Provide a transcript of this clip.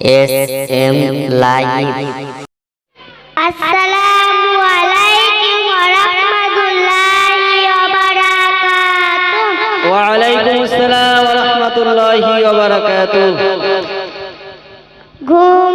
S M live. আসসালামু আলাইকুম ওয়া রাহমাতুল্লাহি ওয়া বারাকাতুহু। ওয়া আলাইকুম আসসালাম ওয়া রাহমাতুল্লাহি ওয়া বারাকাতুহু। ঘুম